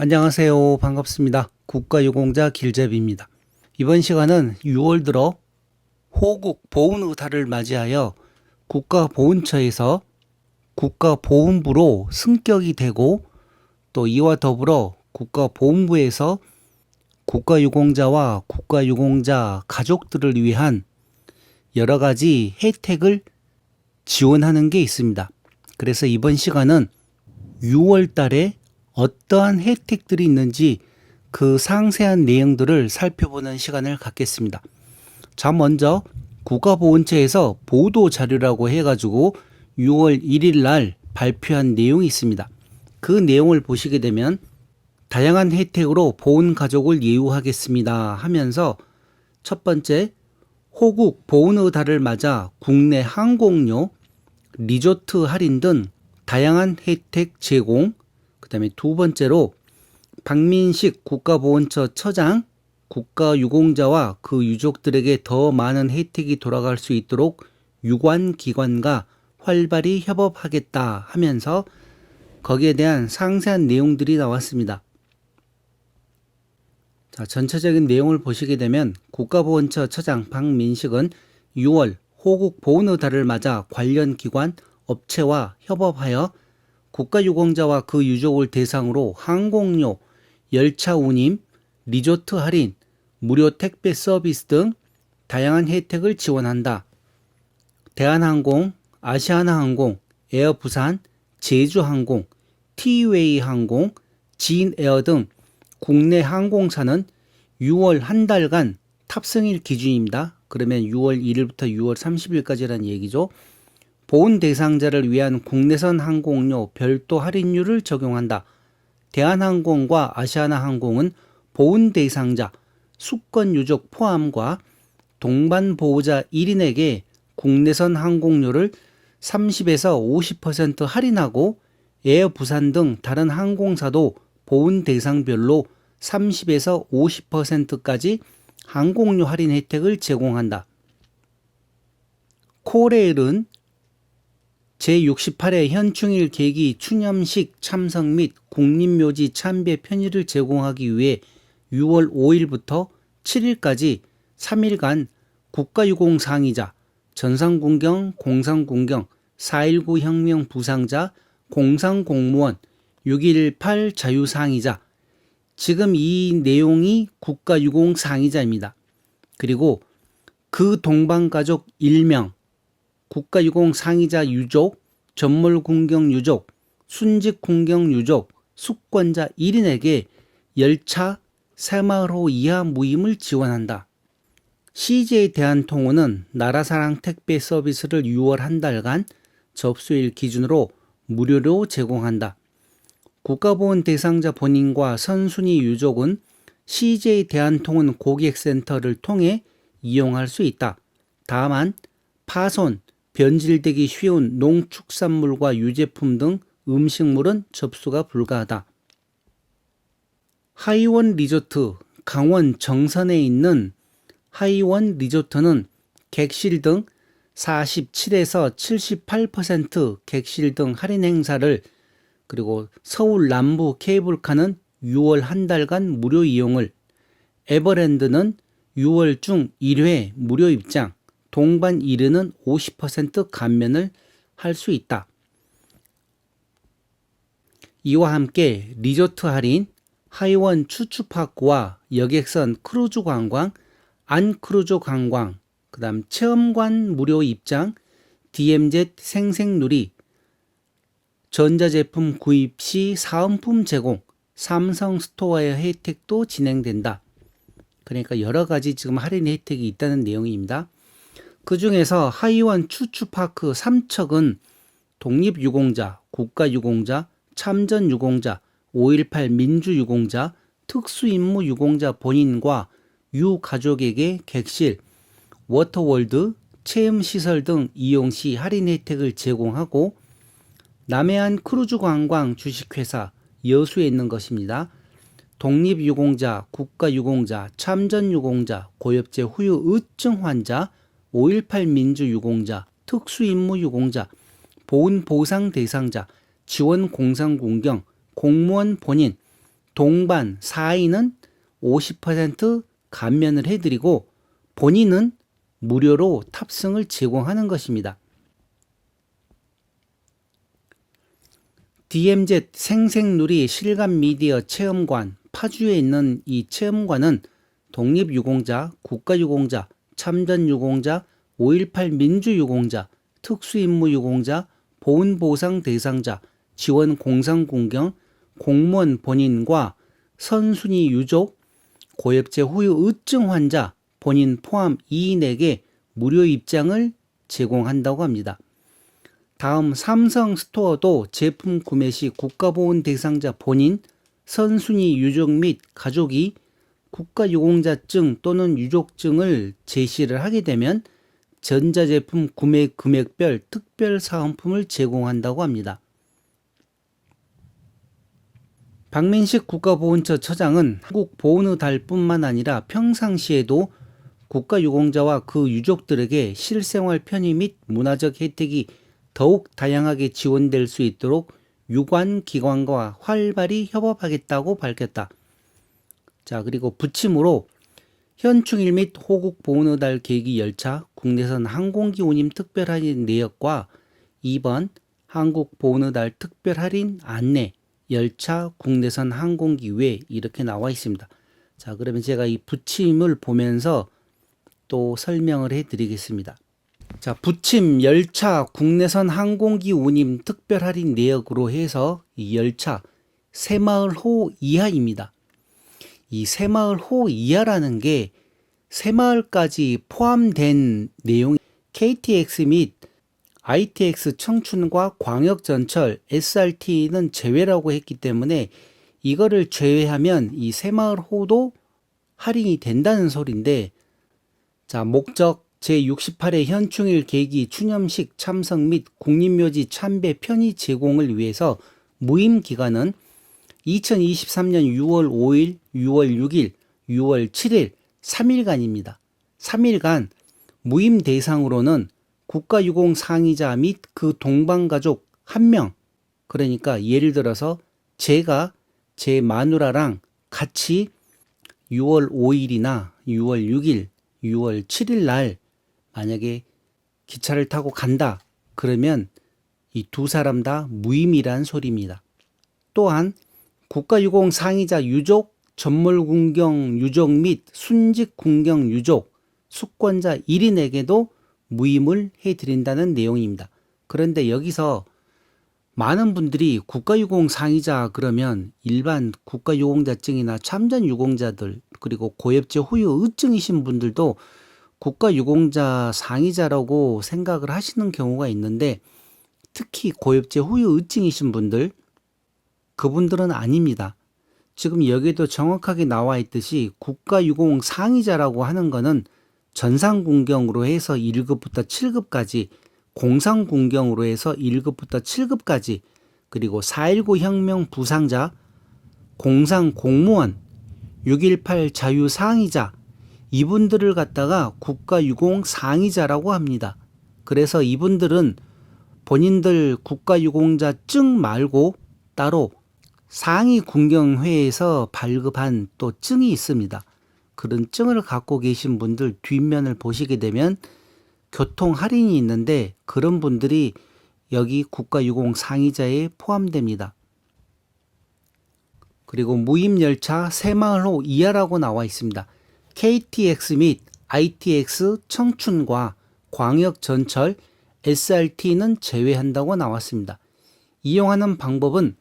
안녕하세요. 반갑습니다. 국가유공자 길잡이입니다. 이번 시간은 6월 들어 호국 보훈의달을 맞이하여 국가보훈처에서 국가보훈부로 승격이 되고 또 이와 더불어 국가보훈부에서 국가유공자와 국가유공자 가족들을 위한 여러 가지 혜택을 지원하는 게 있습니다. 그래서 이번 시간은 6월 달에 어떠한 혜택들이 있는지 그 상세한 내용들을 살펴보는 시간을 갖겠습니다. 자, 먼저 국가보훈처에서 보도 자료라고 해가지고 6월 1일 날 발표한 내용이 있습니다. 그 내용을 보시게 되면 다양한 혜택으로 보훈 가족을 예우하겠습니다 하면서 첫 번째 호국 보훈의 달을 맞아 국내 항공료, 리조트 할인 등 다양한 혜택 제공, 그 다음에 두 번째로 박민식 국가보훈처 처장, 국가유공자와 그 유족들에게 더 많은 혜택이 돌아갈 수 있도록 유관기관과 활발히 협업하겠다 하면서 거기에 대한 상세한 내용들이 나왔습니다. 자, 전체적인 내용을 보시게 되면 국가보훈처 처장 박민식은 6월 호국 보훈의 달을 맞아 관련 기관, 업체와 협업하여 국가유공자와 그 유족을 대상으로 항공료, 열차 운임, 리조트 할인, 무료 택배 서비스 등 다양한 혜택을 지원한다. 대한항공, 아시아나항공, 에어부산, 제주항공, 티웨이 항공, 지인에어 등 국내 항공사는 6월 한 달간 탑승일 기준입니다. 그러면 6월 1일부터 6월 30일까지라는 얘기죠. 보훈 대상자를 위한 국내선 항공료 별도 할인율을 적용한다. 대한항공과 아시아나항공은 보훈 대상자, 수권 유족 포함과 동반 보호자 1인에게 국내선 항공료를 30에서 50% 할인하고 에어 부산 등 다른 항공사도 보훈 대상별로 30에서 50%까지 항공료 할인 혜택을 제공한다. 코레일은 제68회 현충일 계기 추념식 참석 및 국립묘지 참배 편의를 제공하기 위해 6월 5일부터 7일까지 3일간 국가유공 상이자, 전상군경, 공상군경, 4.19 혁명 부상자, 공상공무원, 6.18 자유상이자, 지금 이 내용이 국가유공 상이자입니다. 그리고 그 동반가족 1명, 국가유공 상이자 유족, 전몰군경 유족, 순직군경 유족, 숙권자 1인에게 열차 새마을호 이하 무임을 지원한다. CJ 대한통운은 나라사랑 택배 서비스를 6월 한 달간 접수일 기준으로 무료로 제공한다. 국가보훈 대상자 본인과 선순위 유족은 CJ 대한통운 고객센터를 통해 이용할 수 있다. 다만 파손, 변질되기 쉬운 농축산물과 유제품 등 음식물은 접수가 불가하다. 하이원 리조트 강원 정선에 있는 하이원 리조트는 객실 등 47에서 78% 객실 등 할인 행사를 그리고 서울 남부 케이블카는 6월 한 달간 무료 이용을 에버랜드는 6월 중 1회 무료 입장 동반 1회는 50% 감면을 할 수 있다. 이와 함께 리조트 할인, 하이원 추추파크와 여객선 크루즈 관광, 안 크루즈 관광, 그 다음 체험관 무료 입장, DMZ 생생누리, 전자제품 구입 시 사은품 제공, 삼성 스토어의 혜택도 진행된다. 그러니까 여러 가지 지금 할인 혜택이 있다는 내용입니다. 그 중에서 하이원 추추파크 3척은 독립유공자, 국가유공자, 참전유공자, 5.18 민주유공자, 특수임무유공자 본인과 유가족에게 객실, 워터월드, 체험시설 등 이용 시 할인 혜택을 제공하고 남해안 크루즈관광 주식회사 여수에 있는 것입니다. 독립유공자, 국가유공자, 참전유공자, 고엽제 후유 의증 환자, 5.18 민주유공자, 특수임무유공자, 보훈보상 대상자, 지원공상공경, 공무원 본인, 동반 4인은 50% 감면을 해드리고 본인은 무료로 탑승을 제공하는 것입니다. DMZ 생생누리 실감 미디어 체험관 파주에 있는 이 체험관은 독립유공자, 국가유공자, 참전 유공자, 5.18 민주 유공자, 특수임무 유공자, 보훈 보상 대상자, 지원 공상 공경, 공무원 본인과 선순위 유족, 고엽제 후유 의증 환자 본인 포함 2인에게 무료 입장을 제공한다고 합니다. 다음 삼성 스토어도 제품 구매 시 국가보훈 대상자 본인, 선순위 유족 및 가족이 국가유공자증 또는 유족증을 제시를 하게 되면 전자제품 구매 금액별 특별 사은품을 제공한다고 합니다. 박민식 국가보훈처 처장은 한국 보훈의 달뿐만 아니라 평상시에도 국가유공자와 그 유족들에게 실생활 편의 및 문화적 혜택이 더욱 다양하게 지원될 수 있도록 유관 기관과 활발히 협업하겠다고 밝혔다. 자, 그리고 부침으로 현충일 및 호국 보훈의 달 계기 열차 국내선 항공기 운임 특별 할인 내역과 2번 한국 보훈의 달 특별 할인 안내 열차 국내선 항공기 외 이렇게 나와 있습니다. 자, 그러면 제가 이 부침을 보면서 또 설명을 해 드리겠습니다. 자, 부침 열차 국내선 항공기 운임 특별 할인 내역으로 해서 이 열차 새마을호 이하입니다. 이 새마을 호 이하라는 게 새마을까지 포함된 내용 KTX 및 ITX 청춘과 광역전철 SRT는 제외라고 했기 때문에 이거를 제외하면 이 새마을 호도 할인이 된다는 소리인데 자 목적 제68회 현충일 계기 추념식 참석 및 국립묘지 참배 편의 제공을 위해서 무임 기간은 2023년 6월 5일, 6월 6일, 6월 7일 3일간입니다. 3일간 무임 대상으로는 국가유공 상의자 및 그 동반가족 한 명, 그러니까 예를 들어서 제가 제 마누라랑 같이 6월 5일이나 6월 6일, 6월 7일 날 만약에 기차를 타고 간다. 그러면 이 두 사람 다 무임이란 소리입니다. 또한 국가유공 상의자 유족, 전몰군경 유족 및 순직군경 유족, 숙권자 1인에게도 무임을 해드린다는 내용입니다. 그런데 여기서 많은 분들이 국가유공 상의자 그러면 일반 국가유공자증이나 참전유공자들 그리고 고엽제 후유 의증이신 분들도 국가유공자 상의자라고 생각을 하시는 경우가 있는데 특히 고엽제 후유 의증이신 분들 그분들은 아닙니다. 지금 여기도 정확하게 나와 있듯이 국가유공 상의자라고 하는 거는 전상군경으로 해서 1급부터 7급까지 공상군경으로 해서 1급부터 7급까지 그리고 4.19 혁명 부상자, 공상 공무원, 6.18 자유 상의자 이분들을 갖다가 국가유공 상의자라고 합니다. 그래서 이분들은 본인들 국가유공자증 말고 따로 상위 군경회에서 발급한 또 증이 있습니다. 그런 증을 갖고 계신 분들 뒷면을 보시게 되면 교통 할인이 있는데 그런 분들이 여기 국가유공 상의자에 포함됩니다. 그리고 무임열차 새마을호 이하라고 나와 있습니다. KTX 및 ITX 청춘과 광역전철 SRT는 제외한다고 나왔습니다. 이용하는 방법은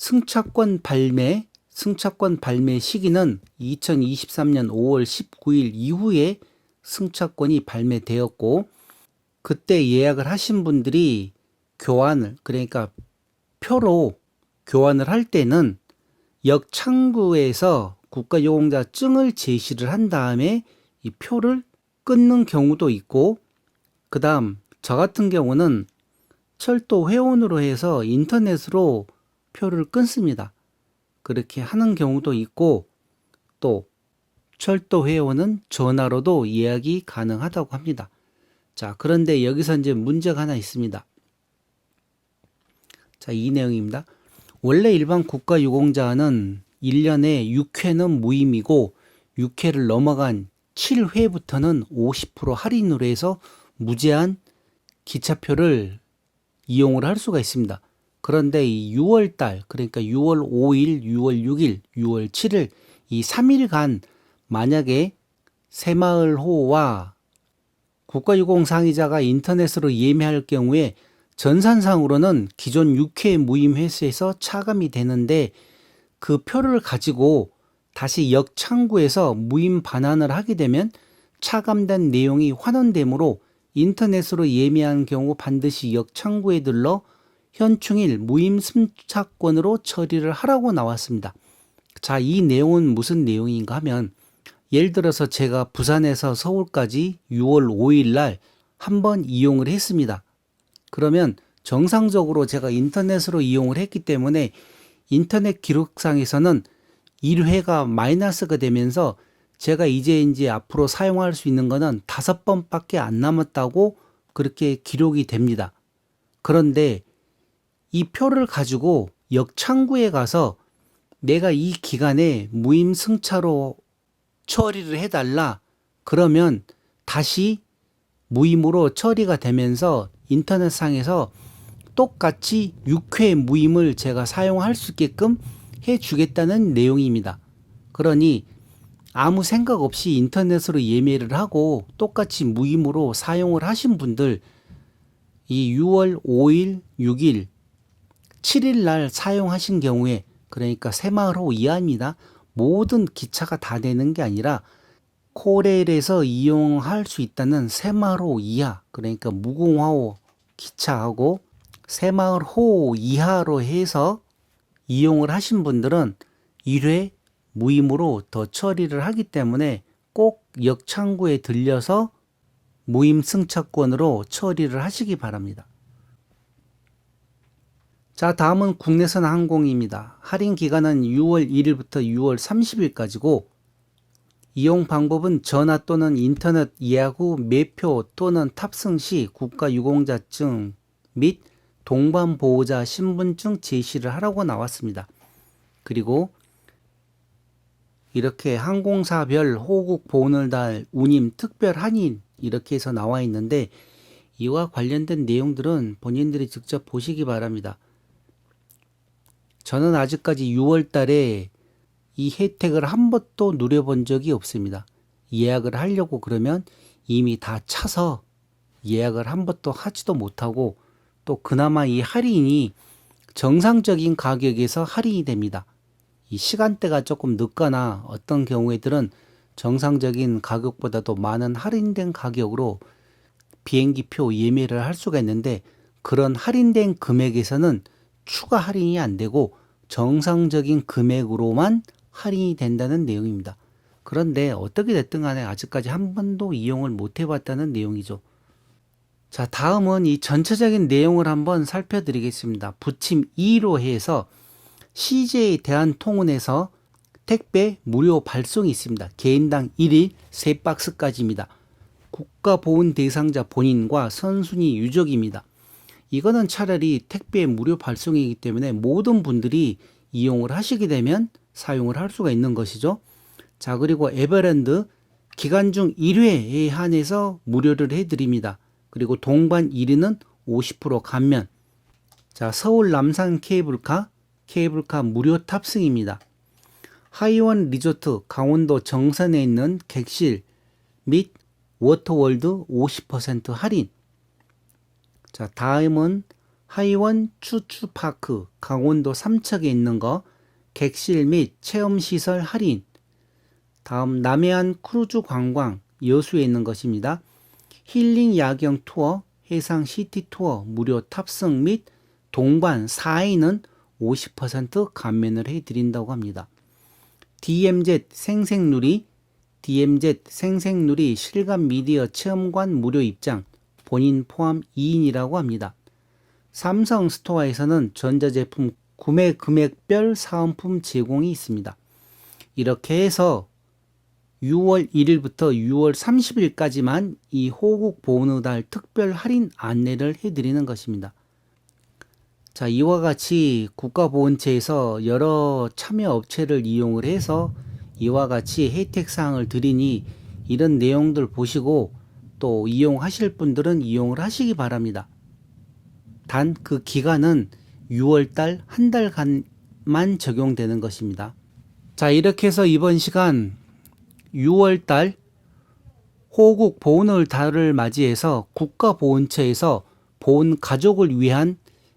승차권 발매, 승차권 발매 시기는 2023년 5월 19일 이후에 승차권이 발매되었고 그때 예약을 하신 분들이 교환을 그러니까 표로 교환을 할 때는 역 창구에서 국가요공자증을 제시를 한 다음에 이 표를 끊는 경우도 있고 그 다음 저 같은 경우는 철도 회원으로 해서 인터넷으로 표를 끊습니다. 그렇게 하는 경우도 있고 또 철도 회원은 전화로도 예약이 가능하다고 합니다. 자, 그런데 여기서 이제 문제가 하나 있습니다. 자, 이 내용입니다. 원래 일반 국가 유공자는 1년에 6회는 무임이고 6회를 넘어간 7회부터는 50% 할인으로 해서 무제한 기차표를 이용을 할 수가 있습니다. 그런데 이 6월 달, 그러니까 6월 5일, 6월 6일, 6월 7일 이 3일간 만약에 새마을호와 국가유공 상의자가 인터넷으로 예매할 경우에 전산상으로는 기존 6회 무임 회수에서 차감이 되는데 그 표를 가지고 다시 역창구에서 무임 반환을 하게 되면 차감된 내용이 환원되므로 인터넷으로 예매한 경우 반드시 역창구에 들러 현충일 무임 승차권으로 처리를 하라고 나왔습니다. 자, 이 내용은 무슨 내용인가 하면 예를 들어서 제가 부산에서 서울까지 6월 5일 날 한 번 이용을 했습니다. 그러면 정상적으로 제가 인터넷으로 이용을 했기 때문에 인터넷 기록상에서는 1회가 마이너스가 되면서 제가 이제 이제 앞으로 사용할 수 있는 거는 다섯 번밖에 안 남았다고 그렇게 기록이 됩니다. 그런데 이 표를 가지고 역창구에 가서 내가 이 기간에 무임 승차로 처리를 해달라. 그러면 다시 무임으로 처리가 되면서 인터넷상에서 똑같이 6회 무임을 제가 사용할 수 있게끔 해 주겠다는 내용입니다. 그러니 아무 생각 없이 인터넷으로 예매를 하고 똑같이 무임으로 사용을 하신 분들 이 6월 5일, 6일, 7일 날 사용하신 경우에 그러니까 새마을 호 이하입니다. 모든 기차가 다 되는 게 아니라 코레일에서 이용할 수 있다는 새마을 호 이하 그러니까 무궁화호 기차하고 새마을 호 이하로 해서 이용을 하신 분들은 1회 무임으로 더 처리를 하기 때문에 꼭 역창구에 들려서 무임 승차권으로 처리를 하시기 바랍니다. 자, 다음은 국내선 항공입니다. 할인 기간은 6월 1일부터 6월 30일까지고 이용 방법은 전화 또는 인터넷 예약 후 매표 또는 탑승 시 국가 유공자증 및 동반 보호자 신분증 제시를 하라고 나왔습니다. 그리고 이렇게 항공사별 호국 보훈을 달 운임 특별 할인 이렇게 해서 나와 있는데 이와 관련된 내용들은 본인들이 직접 보시기 바랍니다. 저는 아직까지 6월 달에 이 혜택을 한 번도 누려본 적이 없습니다. 예약을 하려고 그러면 이미 다 차서 예약을 한 번도 하지도 못하고 또 그나마 이 할인이 정상적인 가격에서 할인이 됩니다. 이 시간대가 조금 늦거나 어떤 경우에들은 정상적인 가격보다도 많은 할인된 가격으로 비행기표 예매를 할 수가 있는데 그런 할인된 금액에서는 추가 할인이 안 되고 정상적인 금액으로만 할인이 된다는 내용입니다. 그런데 어떻게 됐든 간에 아직까지 한 번도 이용을 못 해봤다는 내용이죠. 자, 다음은 이 전체적인 내용을 한번 살펴드리겠습니다. 부침 2로 해서 CJ 대한통운에서 택배 무료 발송이 있습니다. 개인당 1일 3박스까지입니다. 국가보훈 대상자 본인과 선순위 유족입니다. 이거는 차라리 택배 무료 발송이기 때문에 모든 분들이 이용을 하시게 되면 사용을 할 수가 있는 것이죠. 자, 그리고 에버랜드 기간 중 1회에 한해서 무료를 해드립니다. 그리고 동반 1위는 50% 감면. 자, 서울 남산 케이블카, 케이블카 무료 탑승입니다. 하이원 리조트 강원도 정선에 있는 객실 및 워터월드 50% 할인. 자, 다음은 하이원 추추파크 강원도 삼척에 있는 거 객실 및 체험시설 할인. 다음 남해안 크루즈 관광 여수에 있는 것입니다. 힐링 야경 투어, 해상 시티 투어 무료 탑승 및 동반 4인은 50% 감면을 해드린다고 합니다. DMZ 생생누리, DMZ 생생누리 실감 미디어 체험관 무료 입장, 본인 포함 2인이라고 합니다. 삼성 스토어에서는 전자제품 구매 금액별 사은품 제공이 있습니다. 이렇게 해서 6월 1일부터 6월 30일까지만 이 호국 보훈의 달 특별 할인 안내를 해드리는 것입니다. 자, 이와 같이 국가보훈처에서 여러 참여 업체를 이용을 해서 이와 같이 혜택 사항을 드리니 이런 내용들 보시고 또 이용하실 분들은 이용을 하시기 바랍니다. 단 그 기간은 6월달 한 달간만 적용되는 것입니다. 자, 이렇게 해서 이번 시간 6월달 호국 보훈을 달을 맞이해서 국가보훈처에서 보훈 가족을 위한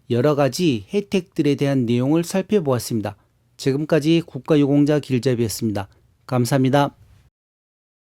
여러 가지 혜택들에 대한 내용을 살펴보았습니다. 지금까지 국가유공자 길잡이였습니다. 감사합니다.